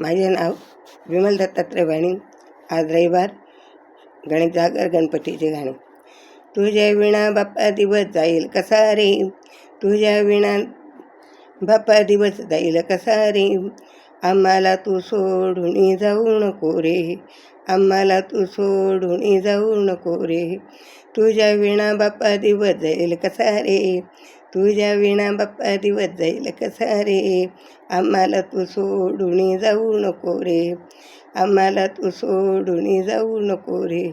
माझे नाव विमल दत्तात्रय वाणी आज रविवार गणेश जागर गणपतीचे गाणे तुझ्या विणा बाप्पा दिवस जाईल कसा रे तुझ्या विणा बाप्पा दिवस जाईल कसा रे आम्हाला तू सोडून जाऊ नको रे आम्हाला तू सोडून जाऊ नको रे तुझ्या विणा बाप्पा दिवस जाईल कसा रे तुझ्या विणा बाप्पा दिवस जाईल कसा रे आम्हाला तू सोडून जाऊ नको रे. आम्हाला तू सोडून जाऊ नको रे.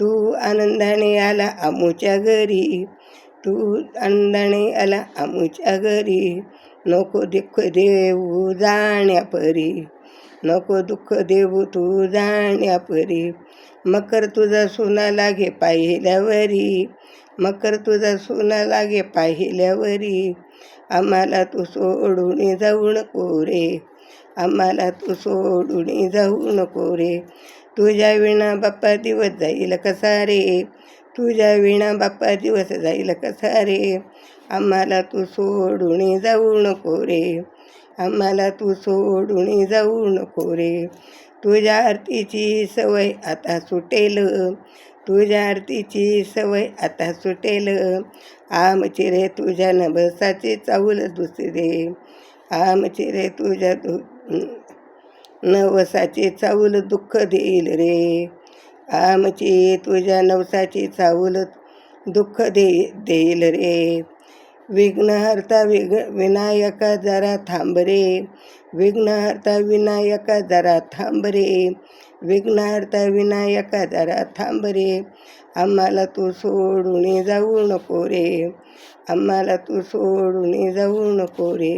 तू आनंदाने आला आमूच्या घरी. तू आनंदाने आला आमूच्या घरी. नको दुःख देऊ जाण्यापरी. नको दुःख देऊ तू जाण्यापरी. मकर तुझा सोना लागे पाहिल्यावरी. मकर तुझा सोना लागे पाहिल्यावरी. आम्हाला तू सोडून जाऊ नको रे. आम्हाला तू सोडून जाऊ नको रे. तुझ्या विणा बाप्पा दिवस जाईल कसा रे? तुझ्या विणा बाप्पा दिवस जाईल कसा रे? आम्हाला तू सोडून जाऊ नको रे. आम्हाला तू सोडून जाऊ नको रे. तुझ्या आरतीची सवय आता सुटेल. तुझ्या आरतीची सवय आता सुटेल. आमची रे तुझ्या नभसाची चाऊल दुसरे. आमची रे तुझ्या दु नवसाची चाऊल दुःख देईल रे. आमची तुझ्या नवसाची चाऊल दुःख दे देईल रे. विघ्नहर्ता विघ विनायका जरा थांब रे विघ्नहर्ता विनायका जरा थांब रे विघ्नहर्ता विनायका जरा थांब रे आम्हाला तू सोडून जाऊ नको रे. आम्हाला तू सोडून जाऊ नको रे.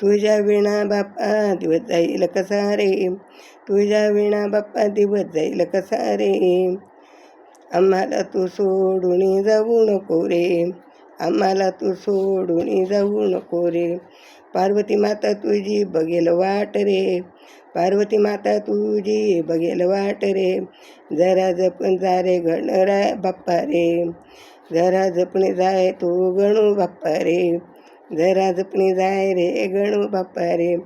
तुझ्या विणा बाप्पा दिवस जाईल कसा रे. तुझ्या विणा बाप्पा दिवस जाईल कसा रे. आम्हाला तू सोडून जाऊ नको रे. आम्हाला तू सोडून जाऊ नको रे. पार्वती माता तुझी बघेल वाट रे. पार्वती माता तुझी बघेल वाट रे. जरा जपून जा रे गणरा बाप्पा रे. जरा जपणे जाय तू गणू बाप्पा रे. जरा जपणी जाय रे गणू बाप्पा रे.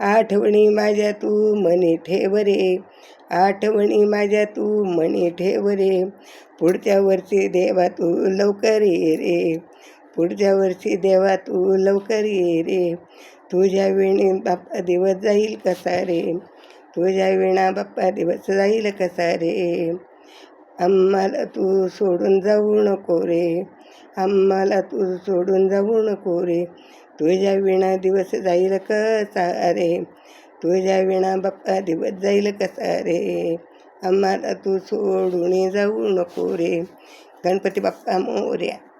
आठवणी माझ्या तू मनी ठेव रे. आठवणी माझ्या तू मनी ठेव रे. पुढच्या वर्षी देवा तू लवकर ये रे. पुढच्या वर्षी देवा तू लवकर ये रे. तुझ्या वेणी बाप्पा दिवस जाईल कसा रे? तुझ्या वेणा बाप्पा दिवस जाईल कसा रे? आम्हाला तू सोडून जाऊ नको रे. आम्हाला तू सोडून जाऊ नको रे. तुझ्या विणा दिवस जाईल कसा रे? तुझ्या विणा बाप्पा दिवस जाईल कसा रे? आम्हाला तू सोडून जाऊ नको रे. गणपती बाप्पा मोर्या.